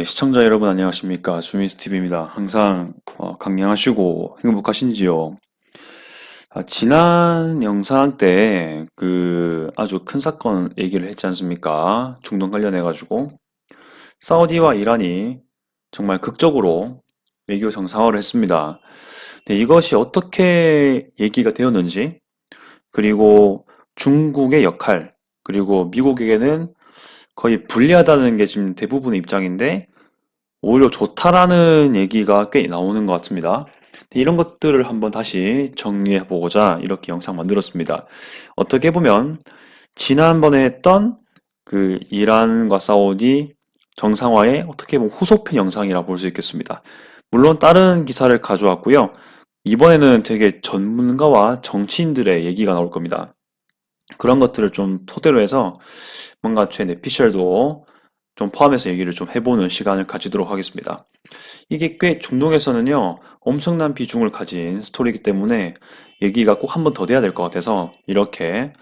네, 시청자 여러분 안녕하십니까. 주미스TV입니다. 항상 어, 강량하시고 행복하신지요? 아, 지난 영상 때 그 아주 큰 사건 얘기를 했지 않습니까? 중동 관련해가지고 사우디와 이란이 정말 극적으로 외교 정상화를 했습니다. 네, 이것이 어떻게 얘기가 되었는지 그리고 중국의 역할 그리고 미국에게는 거의 불리하다는 게 지금 대부분의 입장인데 오히려 좋다라는 얘기가 꽤 나오는 것 같습니다. 이런 것들을 한번 다시 정리해 보고자 이렇게 영상 만들었습니다. 어떻게 보면 지난번에 했던 그 이란과 사우디 정상화의 어떻게 보면 후속편 영상이라 볼 수 있겠습니다. 물론 다른 기사를 가져왔고요. 이번에는 되게 전문가와 정치인들의 얘기가 나올 겁니다. 그런 것들을 좀 토대로 해서 뭔가 제 내피셜도 좀 포함해서 얘기를 좀 해보는 시간을 가지도록 하겠습니다. 이게 꽤 중동에서는요, 엄청난 비중을 가진 스토리이기 때문에 얘기가 꼭 한 번 더 돼야 될 것 같아서 이렇게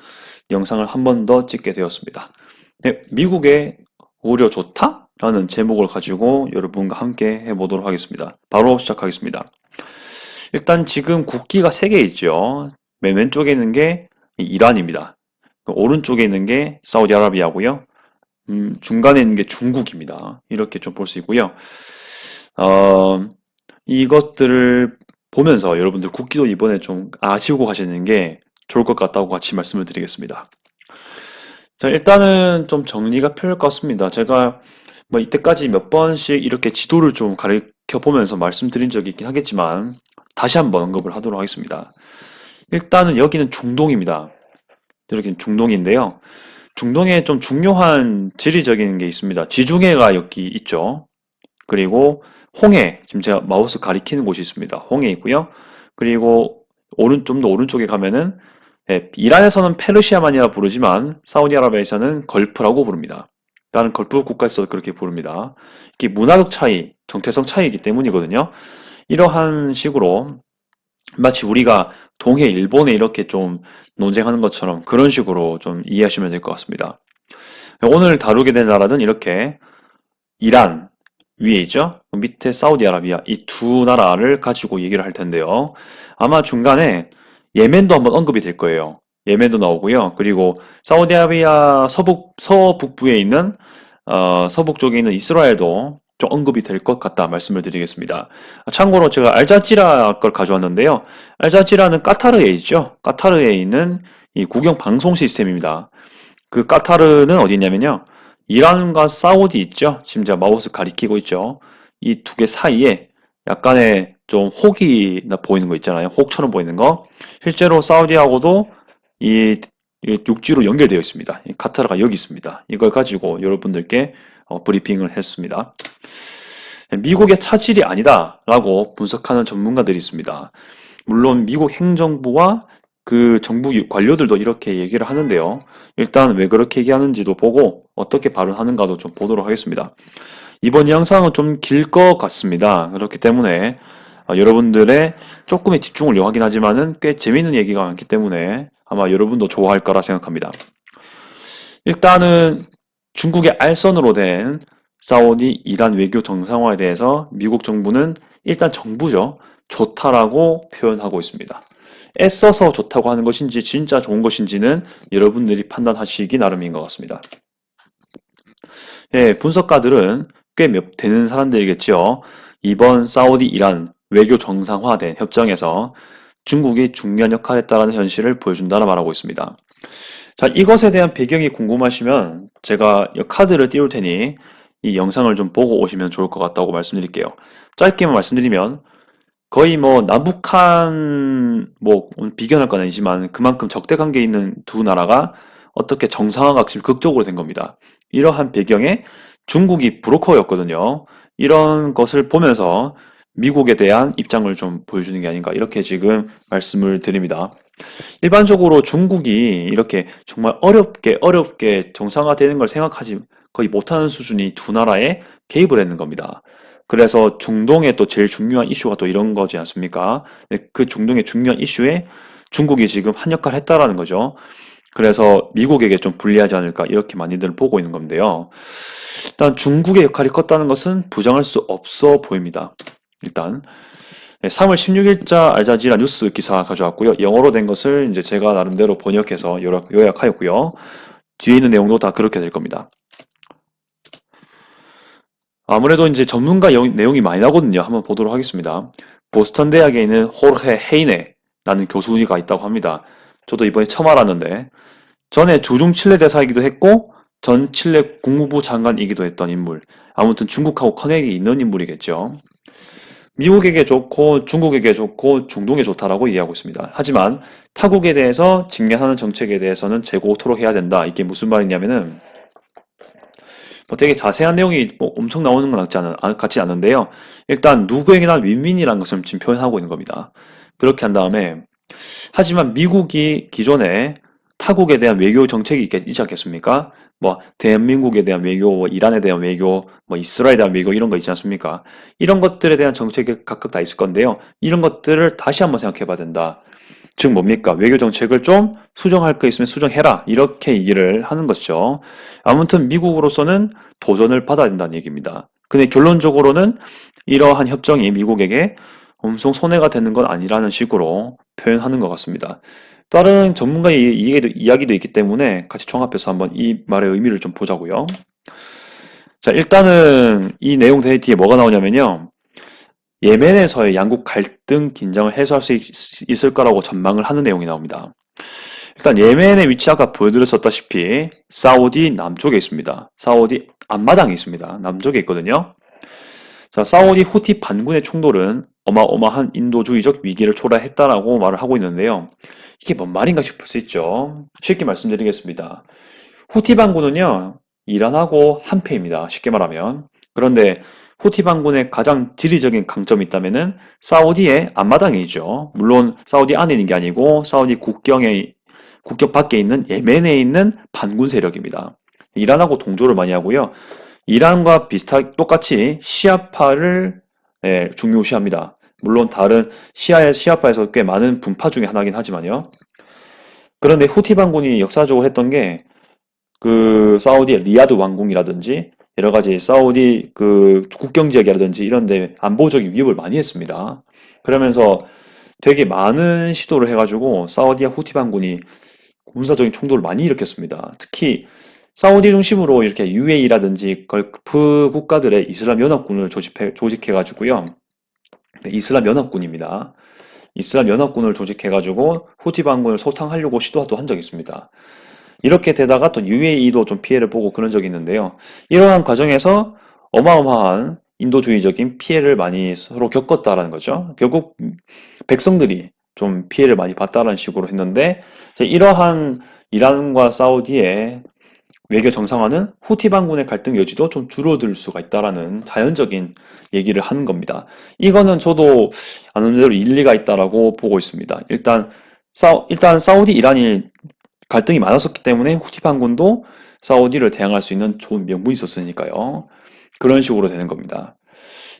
영상을 한 번 더 찍게 되었습니다. 네, 미국의 오히려 좋다? 라는 제목을 가지고 여러분과 함께 해보도록 하겠습니다. 바로 시작하겠습니다. 일단 지금 국기가 3개 있죠. 맨 왼쪽에 있는 게 이란입니다. 그 오른쪽에 있는 게 사우디아라비아고요. 음, 중간에 있는 게 중국입니다. 이렇게 좀 볼 수 있고요. 어, 이것들을 보면서 여러분들 국기도 이번에 좀 아시고 가시는 게 좋을 것 같다고 같이 말씀을 드리겠습니다. 자, 일단은 좀 정리가 필요할 것 같습니다. 제가 뭐 이때까지 몇 번씩 이렇게 지도를 좀 가르쳐 보면서 말씀드린 적이 있긴 하겠지만 다시 한번 언급을 하도록 하겠습니다. 일단은 여기는 중동입니다. 이렇게 중동인데요. 중동에 좀 중요한 지리적인 게 있습니다. 지중해가 여기 있죠. 그리고 홍해, 지금 제가 마우스 가리키는 곳이 있습니다. 홍해 있고요. 그리고 오른 좀 더 오른쪽에 가면은 예, 이란에서는 페르시아만이라 부르지만 사우디아라비아에서는 걸프라고 부릅니다. 다른 걸프 국가에서 그렇게 부릅니다. 이게 문화적 차이, 정체성 차이이기 때문이거든요. 이러한 식으로 마치 우리가 동해 일본에 이렇게 좀 논쟁하는 것처럼 그런 식으로 좀 이해하시면 될 것 같습니다. 오늘 다루게 된 나라는 이렇게 이란 위에 있죠. 밑에 사우디아라비아 이 두 나라를 가지고 얘기를 할 텐데요. 아마 중간에 예멘도 한번 언급이 될 거예요. 예멘도 나오고요. 그리고 사우디아라비아 서북 서북부에 있는 어, 서북 쪽에 있는 이스라엘도 좀 언급이 될 것 같다 말씀을 드리겠습니다. 참고로 제가 알자지라 걸 가져왔는데요. 알자지라는 까타르에 있죠. 까타르에 있는 이 국영 방송 시스템입니다. 그 까타르는 어디 있냐면요. 이란과 사우디 있죠. 지금 제가 마우스 가리키고 있죠. 이 두 개 사이에 약간의 좀 혹이 보이는 거 있잖아요. 혹처럼 보이는 거. 실제로 사우디하고도 이 육지로 연결되어 있습니다. 이 카타르가 여기 있습니다. 이걸 가지고 여러분들께 어, 브리핑을 했습니다. 미국의 차질이 아니다라고 분석하는 전문가들이 있습니다. 물론 미국 행정부와 그 정부 관료들도 이렇게 얘기를 하는데요. 일단 왜 그렇게 얘기하는지도 보고 어떻게 발언하는가도 좀 보도록 하겠습니다. 이번 영상은 좀 길 것 같습니다. 그렇기 때문에 어, 여러분들의 조금의 집중을 요하긴 하지만은 꽤 재밌는 얘기가 많기 때문에 아마 여러분도 좋아할 거라 생각합니다. 일단은 중국의 알선으로 된 사우디 이란 외교 정상화에 대해서 미국 정부는 일단 정부죠. 좋다라고 표현하고 있습니다. 애써서 좋다고 하는 것인지 진짜 좋은 것인지는 여러분들이 판단하시기 나름인 것 같습니다. 예, 분석가들은 꽤 몇 되는 사람들이겠죠. 이번 사우디 이란 외교 정상화된 협정에서 중국이 중요한 역할을 했다는 현실을 보여준다는 말하고 있습니다. 자, 이것에 대한 배경이 궁금하시면 제가 카드를 띄울 테니 이 영상을 좀 보고 오시면 좋을 것 같다고 말씀드릴게요. 짧게만 말씀드리면 거의 뭐 남북한 뭐 비교할 건 아니지만 그만큼 적대 관계에 있는 두 나라가 어떻게 정상화가 지금 극적으로 된 겁니다. 이러한 배경에 중국이 브로커였거든요. 이런 것을 보면서 미국에 대한 입장을 좀 보여주는 게 아닌가 이렇게 지금 말씀을 드립니다. 일반적으로 중국이 이렇게 정말 어렵게 어렵게 정상화되는 걸 생각하지 거의 못하는 수준이 두 나라에 개입을 했는 겁니다. 그래서 중동의 또 제일 중요한 이슈가 또 이런 거지 않습니까? 네, 그 중동의 중요한 이슈에 중국이 지금 한 역할 을 했다라는 거죠. 그래서 미국에게 좀 불리하지 않을까 이렇게 많이들 보고 있는 건데요. 일단 중국의 역할이 컸다는 것은 부정할 수 없어 보입니다. 일단 네, 3월 16일자 알자지라 뉴스 기사 가져왔고요. 영어로 된 것을 이제 제가 나름대로 번역해서 요약, 요약하였고요. 뒤에 있는 내용도 다 그렇게 될 겁니다. 아무래도 이제 전문가 영- 내용이 많이 나거든요. 한번 보도록 하겠습니다. 보스턴 대학에 있는 호르헤 헤이네라는 교수가 있다고 합니다. 저도 이번에 처음 알았는데 전에 주중 칠레 대사이기도 했고 전 칠레 국무부 장관이기도 했던 인물. 아무튼 중국하고 커넥이 있는 인물이겠죠. 미국에게 좋고 중국에게 좋고 중동에 좋다라고 이해하고 있습니다. 하지만 타국에 대해서 직면하는 정책에 대해서는 재고토록 해야 된다. 이게 무슨 말이냐면은 뭐 되게 자세한 내용이 뭐 엄청 나오는 건 같지, 않은, 아- 같지 않은데요. 일단 누구에게나 윈윈이라는 것을 지금 표현하고 있는 겁니다. 그렇게 한 다음에 하지만 미국이 기존에 타국에 대한 외교 정책이 있, 있지 않겠습니까? 뭐 대한민국에 대한 외교, 뭐 이란에 대한 외교, 뭐 이스라엘에 대한 외교 이런 거 있지 않습니까? 이런 것들에 대한 정책이 각각 다 있을 건데요. 이런 것들을 다시 한번 생각해 봐야 된다. 즉 뭡니까? 외교 정책을 좀 수정할 거 있으면 수정해라. 이렇게 얘기를 하는 것이죠. 아무튼 미국으로서는 도전을 받아야 된다는 얘기입니다. 근데 결론적으로는 이러한 협정이 미국에게 엄청 손해가 되는 건 아니라는 식으로 표현하는 것 같습니다. 다른 전문가의 이- 이야기도, 있기 때문에 같이 종합해서 한번 이 말의 의미를 좀 보자고요. 자, 일단은 이 내용 뒤에 뭐가 나오냐면요. 예멘에서의 양국 갈등 긴장을 해소할 수 있, 있을 거라고 전망을 하는 내용이 나옵니다. 일단 예멘의 위치 아까 보여드렸었다시피 사우디 남쪽에 있습니다. 사우디 앞마당에 있습니다. 남쪽에 있거든요. 자, 사우디 후티 반군의 충돌은 어마어마한 인도주의적 위기를 초래했다라고 말을 하고 있는데요. 이게 뭔 말인가 싶을 수 있죠. 쉽게 말씀드리겠습니다. 후티 반군은요, 이란하고 한패입니다. 쉽게 말하면. 그런데 후티 반군의 가장 지리적인 강점이 있다면은 사우디의 앞마당에 있죠. 물론 사우디 안에 있는 게 아니고 사우디 국경에 국경 밖에 있는 예멘에 있는 반군 세력입니다. 이란하고 동조를 많이 하고요. 이란과 비슷하게 똑같이 시아파를 예, 중요시합니다. 물론 다른 시아의 시아파에서 꽤 많은 분파 중에 하나긴 하지만요. 그런데 후티 반군이 역사적으로 했던 게 그 사우디의 리야드 왕궁이라든지 여러 가지 사우디 그 국경 지역이라든지 이런 데 안보적인 위협을 많이 했습니다. 그러면서 되게 많은 시도를 해가지고 사우디와 후티 반군이 군사적인衝突을 많이 일으켰습니다. 특히 사우디 중심으로 이렇게 UAE라든지 걸프 국가들의 이슬람 연합군을 조직해, 조직해가지고요. 네, 이슬람 연합군입니다. 이슬람 연합군을 조직해가지고 후티 반군을 소탕하려고 시도도 한 적이 있습니다. 이렇게 되다가 또 UAE도 좀 피해를 보고 그런 적이 있는데요. 이러한 과정에서 어마어마한 인도주의적인 피해를 많이 서로 겪었다라는 거죠. 결국 백성들이 좀 피해를 많이 봤다라는 식으로 했는데 이러한 이란과 사우디의 외교 정상화는 후티 반군의 갈등 여지도 좀 줄어들 수가 있다라는 자연적인 얘기를 하는 겁니다. 이거는 저도 아는 대로 일리가 있다라고 보고 있습니다. 일단 사 일단 사우디 이란이 갈등이 많았었기 때문에 후티 반군도 사우디를 대항할 수 있는 좋은 명분이 있었으니까요. 그런 식으로 되는 겁니다.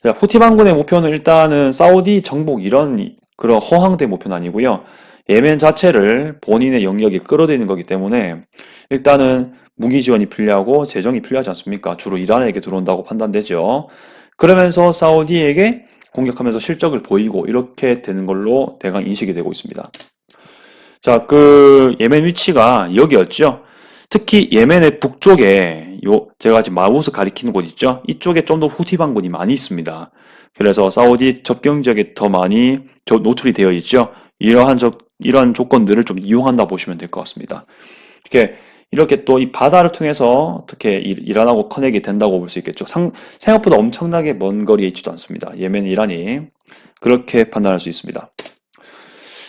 자, 후티 반군의 목표는 일단은 사우디 정복 이런 그런 허황된 목표는 아니고요. 예멘 자체를 본인의 영역에 끌어들이는 거기 때문에 일단은 무기 지원이 필요하고 재정이 필요하지 않습니까? 주로 이란에게 들어온다고 판단되죠. 그러면서 사우디에게 공격하면서 실적을 보이고 이렇게 되는 걸로 대강 인식이 되고 있습니다. 자, 그 예멘 위치가 여기였죠. 특히 예멘의 북쪽에 요 제가 지금 마우스 가리키는 곳 있죠. 이쪽에 좀 더 후티 반군이 많이 있습니다. 그래서 사우디 접경 지역에 더 많이 노출이 되어 있죠. 이러한 적 이런 조건들을 좀 이용한다 보시면 될 것 같습니다. 이렇게 이렇게 또 이 바다를 통해서 어떻게 이란하고 커넥이 된다고 볼 수 있겠죠. 상, 생각보다 엄청나게 먼 거리에 있지도 않습니다. 예멘, 이란이 그렇게 판단할 수 있습니다.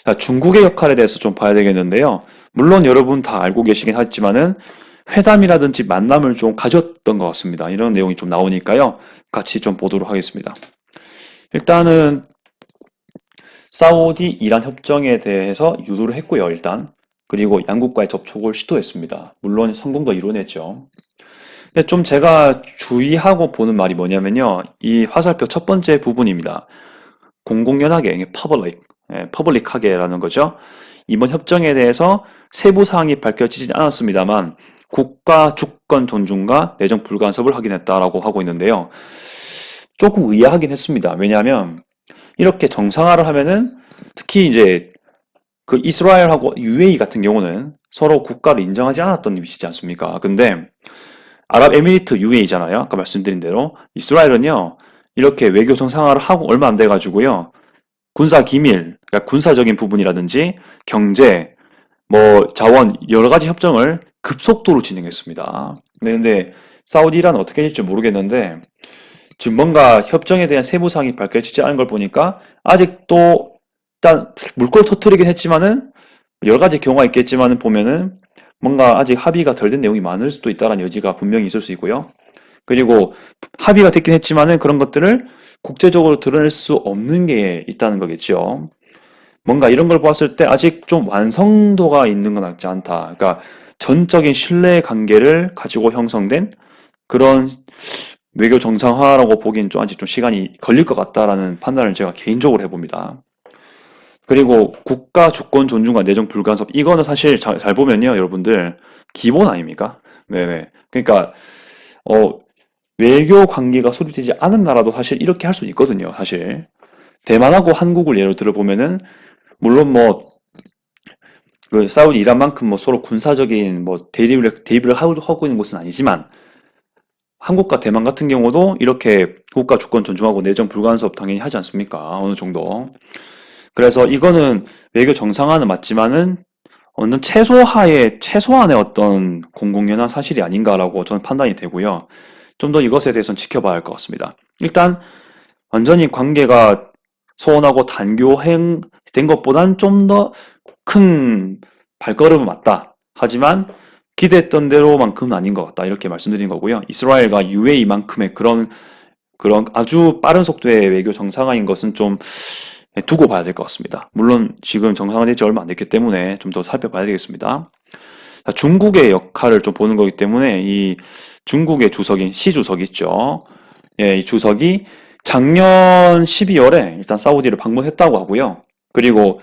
자, 중국의 역할에 대해서 좀 봐야 되겠는데요. 물론 여러분 다 알고 계시긴 하지만은 회담이라든지 만남을 좀 가졌던 것 같습니다. 이런 내용이 좀 나오니까요. 같이 좀 보도록 하겠습니다. 일단은 사우디 이란 협정에 대해서 유도를 했고요. 일단 그리고 양국과의 접촉을 시도했습니다. 물론 성공도 이뤄냈죠. 근데 좀 제가 주의하고 보는 말이 뭐냐면요. 이 화살표 첫 번째 부분입니다. 공공연하게 예, 퍼블릭하게라는 거죠. 이번 협정에 대해서 세부 사항이 밝혀지지 않았습니다만 국가 주권 존중과 내정 불간섭을 확인했다라고 하고 있는데요. 조금 의아하긴 했습니다. 왜냐하면 이렇게 정상화를 하면은 특히 이제 그 이스라엘하고 UAE 같은 경우는 서로 국가를 인정하지 않았던 위치지 않습니까? 근데 아랍에미리트 UAE잖아요. 아까 말씀드린 대로 이스라엘은요 이렇게 외교 정상화를 하고 얼마 안 돼 가지고요 군사 기밀, 그러니까 군사적인 부분이라든지 경제, 뭐 자원 여러 가지 협정을 급속도로 진행했습니다. 네, 근데 사우디랑은 어떻게 될지 모르겠는데 지금 뭔가 협정에 대한 세부 사항이 밝혀지지 않은 걸 보니까 아직도 일단 물꼬를 터뜨리긴 했지만은 여러 가지 경우가 있겠지만은 보면은 뭔가 아직 합의가 덜 된 내용이 많을 수도 있다는 여지가 분명히 있을 수 있고요. 그리고 합의가 됐긴 했지만은 그런 것들을 국제적으로 드러낼 수 없는 게 있다는 거겠죠. 뭔가 이런 걸 봤을 때 아직 좀 완성도가 있는 건 같지 않다. 그러니까 전적인 신뢰 관계를 가지고 형성된 그런 외교 정상화라고 보기엔 좀 아직 좀 시간이 걸릴 것 같다라는 판단을 제가 개인적으로 해봅니다. 그리고 국가 주권 존중과 내정 불간섭 이거는 사실 잘, 잘 보면요 여러분들 기본 아닙니까? 네네. 그러니까 어 외교 관계가 수립되지 않은 나라도 사실 이렇게 할 수 있거든요. 사실 대만하고 한국을 예로 들어 보면은 물론 뭐 그 사우디 이란만큼 뭐 서로 군사적인 뭐 대립을 대립을 하고 하고 있는 곳은 아니지만 한국과 대만 같은 경우도 이렇게 국가 주권 존중하고 내정 불간섭 당연히 하지 않습니까? 어느 정도. 그래서 이거는 외교 정상화는 맞지만은 어느 최소화의 최소한의 어떤 공공연한 사실이 아닌가라고 저는 판단이 되고요. 좀 더 이것에 대해서는 지켜봐야 할 것 같습니다. 일단 완전히 관계가 소원하고 단교행 된 것보단 좀 더 큰 발걸음은 맞다. 하지만 기대했던 대로만큼은 아닌 것 같다. 이렇게 말씀드린 거고요. 이스라엘과 UAE만큼의 그런 그런 아주 빠른 속도의 외교 정상화인 것은 좀 두고 봐야 될 것 같습니다. 물론 지금 정상화된 지 얼마 안 됐기 때문에 좀 더 살펴봐야 되겠습니다. 자, 중국의 역할을 좀 보는 거기 때문에 이 중국의 주석인 시 주석 있죠. 예, 이 주석이 작년 12월에 일단 사우디를 방문했다고 하고요. 그리고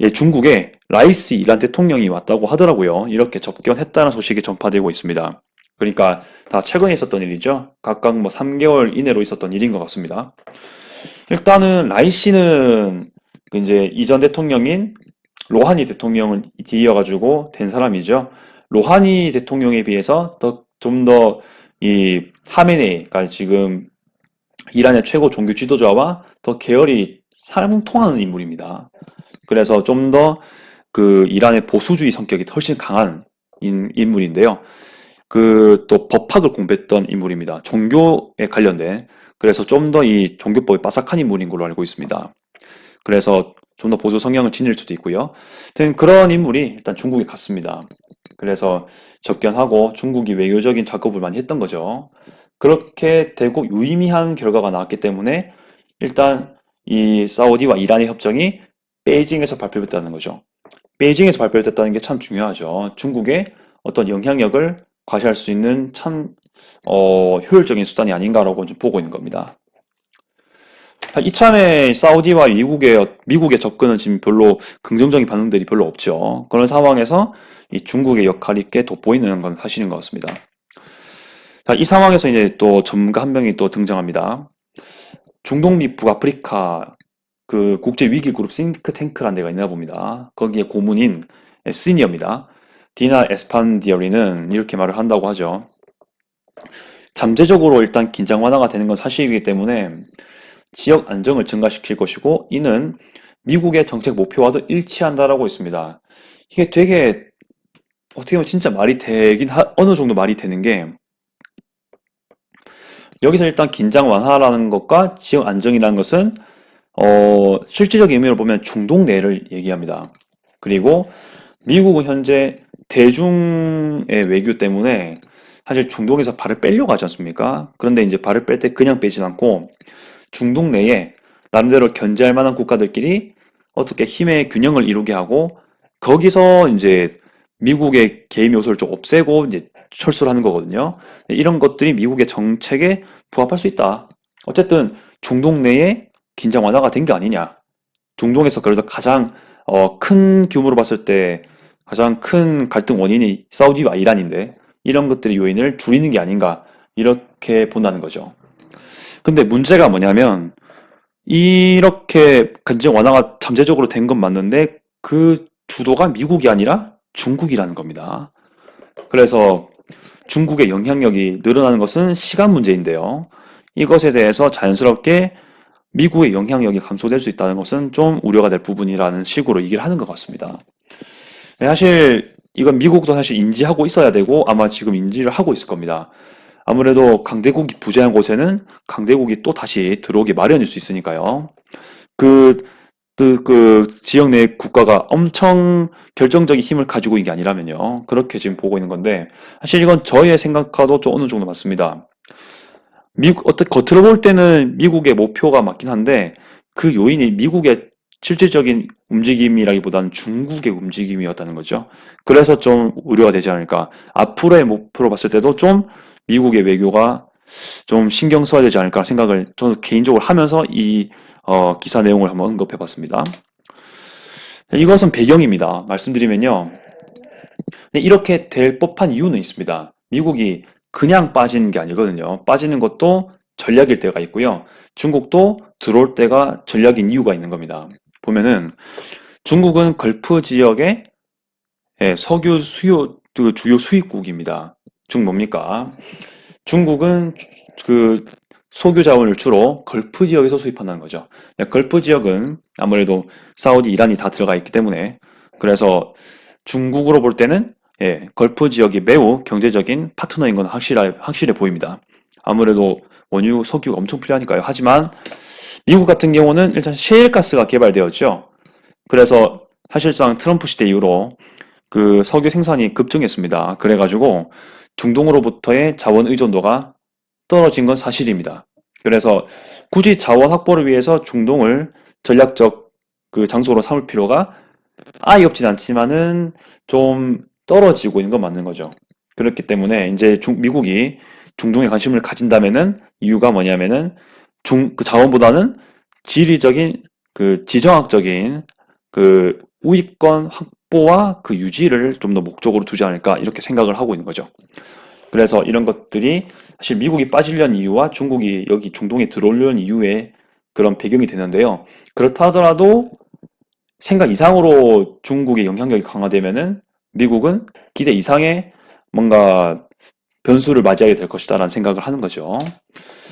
예, 중국에 라이스 이란 대통령이 왔다고 하더라고요. 이렇게 접견했다는 소식이 전파되고 있습니다. 그러니까 다 최근에 있었던 일이죠. 각각 뭐 3개월 이내로 있었던 일인 것 같습니다. 일단은 라이시는 그 이제 이전 대통령인 로하니 대통령을 뒤이어가지고 된 사람이죠. 로하니 대통령에 비해서 더좀더 이 하메네이가 지금 이란의 최고 종교 지도자와 더 계열이 사람 통하는 인물입니다. 그래서 좀 더 그 이란의 보수주의 성격이 훨씬 강한 인, 인물인데요. 그 또 법학을 공부했던 인물입니다. 종교에 관련된 그래서 좀 더 이 종교법이 빠삭한 인물인 걸로 알고 있습니다. 그래서 좀 더 보수 성향을 지닐 수도 있고요. 등 그런 인물이 일단 중국에 갔습니다. 그래서 접견하고 중국이 외교적인 작업을 많이 했던 거죠. 그렇게 되고 유의미한 결과가 나왔기 때문에 일단 이 사우디와 이란의 협정이 베이징에서 발표됐다는 거죠. 베이징에서 발표됐다는 게 참 중요하죠. 중국의 어떤 영향력을 과시할 수 있는 참 어, 효율적인 수단이 아닌가라고 좀 보고 있는 겁니다. 이참에 사우디와 미국의 미국의 접근은 지금 별로 긍정적인 반응들이 별로 없죠. 그런 상황에서 이 중국의 역할이 꽤 돋보이는 건 사실인 것 같습니다. 자, 이 상황에서 이제 또 전문가 한 명이 또 등장합니다. 중동 및 북아프리카 그 국제 위기 그룹 싱크탱크라는 데가 있나 봅니다. 거기에 고문인 시니어입니다. 디나 에스판디어리는 이렇게 말을 한다고 하죠. 잠재적으로 일단 긴장 완화가 되는 건 사실이기 때문에 지역 안정을 증가시킬 것이고 이는 미국의 정책 목표와도 일치한다라고 했습니다. 이게 되게 어떻게 보면 진짜 말이 되긴 하, 어느 정도 말이 되는 게 여기서 일단 긴장 완화라는 것과 지역 안정이라는 것은 어, 실질적 의미로 보면 중동 내를 얘기합니다. 그리고 미국은 현재 대중의 외교 때문에 사실 중동에서 발을 빼려고 하지 않습니까? 그런데 이제 발을 뺄 때 그냥 빼진 않고 중동 내에 나름대로 견제할 만한 국가들끼리 어떻게 힘의 균형을 이루게 하고 거기서 이제 미국의 개입 요소를 좀 없애고 이제 철수를 하는 거거든요. 이런 것들이 미국의 정책에 부합할 수 있다. 어쨌든 중동 내에 긴장 완화가 된 게 아니냐. 중동에서 그래도 가장 어, 큰 규모로 봤을 때 가장 큰 갈등 원인이 사우디와 이란인데 이런 것들의 요인을 줄이는 게 아닌가 이렇게 본다는 거죠. 근데 문제가 뭐냐면 이렇게 간증 완화가 잠재적으로 된 건 맞는데 그 주도가 미국이 아니라 중국이라는 겁니다. 그래서 중국의 영향력이 늘어나는 것은 시간 문제인데요. 이것에 대해서 자연스럽게 미국의 영향력이 감소될 수 있다는 것은 좀 우려가 될 부분이라는 식으로 얘기를 하는 것 같습니다. 네, 사실 이건 미국도 사실 인지하고 있어야 되고 아마 지금 인지를 하고 있을 겁니다. 아무래도 강대국이 부재한 곳에는 강대국이 또 다시 들어오기 마련일 수 있으니까요. 그, 그, 그 지역 내 국가가 엄청 결정적인 힘을 가지고 있는 게 아니라면요. 그렇게 지금 보고 있는 건데 사실 이건 저의 생각과도 좀 어느 정도 맞습니다. 미국, 어떻게 겉으로 볼 때는 미국의 목표가 맞긴 한데 그 요인이 미국의 실질적인 움직임이라기보다는 중국의 움직임이었다는 거죠. 그래서 좀 우려가 되지 않을까. 앞으로의 목표로 봤을 때도 좀 미국의 외교가 좀 신경 써야 되지 않을까 생각을 저는 개인적으로 하면서 이 어, 기사 내용을 한번 언급해 봤습니다. 이것은 배경입니다. 말씀드리면요. 근데 이렇게 될 법한 이유는 있습니다. 미국이 그냥 빠지는 게 아니거든요. 빠지는 것도 전략일 때가 있고요. 중국도 들어올 때가 전략인 이유가 있는 겁니다. 보면은 중국은 걸프 지역의 예, 석유 수요 그 주요 수입국입니다. 중 뭡니까? 중국은 그 석유 자원을 주로 걸프 지역에서 수입한다는 거죠. 예, 걸프 지역은 아무래도 사우디, 이란이 다 들어가 있기 때문에 그래서 중국으로 볼 때는 예, 걸프 지역이 매우 경제적인 파트너인 건 확실해, 확실해 보입니다. 아무래도 원유, 석유가 엄청 필요하니까요. 하지만 미국 같은 경우는 일단 셰일가스가 개발되었죠. 그래서 사실상 트럼프 시대 이후로 그 석유 생산이 급증했습니다. 그래가지고 중동으로부터의 자원 의존도가 떨어진 건 사실입니다. 그래서 굳이 자원 확보를 위해서 중동을 전략적 그 장소로 삼을 필요가 아예 없진 않지만은 좀 떨어지고 있는 건 맞는 거죠. 그렇기 때문에 이제 중, 미국이 중동에 관심을 가진다면은 이유가 뭐냐면은 중, 그 자원보다는 지리적인 그 지정학적인 그 우위권 확보와 그 유지를 좀 더 목적으로 두지 않을까 이렇게 생각을 하고 있는 거죠. 그래서 이런 것들이 사실 미국이 빠지려는 이유와 중국이 여기 중동에 들어오려는 이유의 그런 배경이 되는데요. 그렇다 하더라도 생각 이상으로 중국의 영향력이 강화되면은 미국은 기대 이상의 뭔가 변수를 맞이하게 될 것이다라는 생각을 하는 거죠.